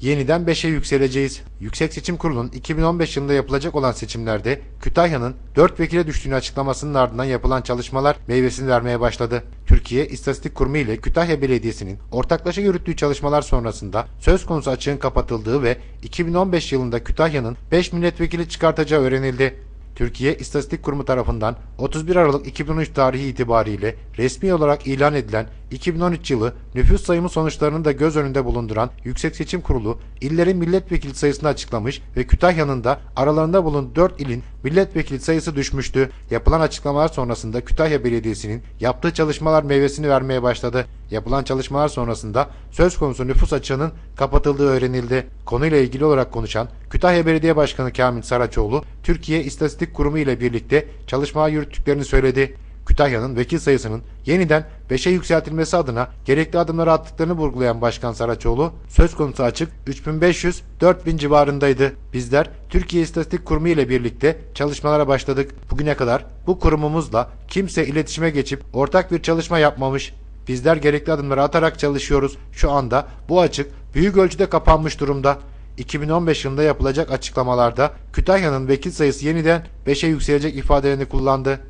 yeniden 5'e yükseleceğiz. Yüksek Seçim Kurulu'nun 2015 yılında yapılacak olan seçimlerde Kütahya'nın 4 vekile düştüğünü açıklamasının ardından yapılan çalışmalar meyvesini vermeye başladı. Türkiye İstatistik Kurumu ile Kütahya Belediyesi'nin ortaklaşa yürüttüğü çalışmalar sonrasında söz konusu açığın kapatıldığı ve 2015 yılında Kütahya'nın 5 milletvekili çıkartacağı öğrenildi. Türkiye İstatistik Kurumu tarafından 31 Aralık 2013 tarihi itibariyle resmi olarak ilan edilen 2013 yılı nüfus sayımı sonuçlarını da göz önünde bulunduran Yüksek Seçim Kurulu illerin milletvekili sayısını açıklamış ve Kütahya'nın da aralarında bulunduğu 4 ilin milletvekili sayısı düşmüştü. Yapılan açıklamalar sonrasında Kütahya Belediyesi'nin yaptığı çalışmalar meyvesini vermeye başladı. Yapılan çalışmalar sonrasında söz konusu nüfus açığının kapatıldığı öğrenildi. Konuyla ilgili olarak konuşan Kütahya Belediye Başkanı Kamil Saraçoğlu, Türkiye İstatistik Kurumu ile birlikte çalışmalar yürüttüklerini söyledi. Kütahya'nın vekil sayısının yeniden 5'e yükseltilmesi adına gerekli adımları attıklarını vurgulayan Başkan Saraçoğlu, söz konusu açık 3500-4000 civarındaydı. Bizler Türkiye İstatistik Kurumu ile birlikte çalışmalara başladık. Bugüne kadar bu kurumumuzla kimse iletişime geçip ortak bir çalışma yapmamış. Bizler gerekli adımları atarak çalışıyoruz. Şu anda bu açık büyük ölçüde kapanmış durumda. 2015 yılında yapılacak açıklamalarda Kütahya'nın vekil sayısı yeniden 5'e yükselecek ifadelerini kullandı.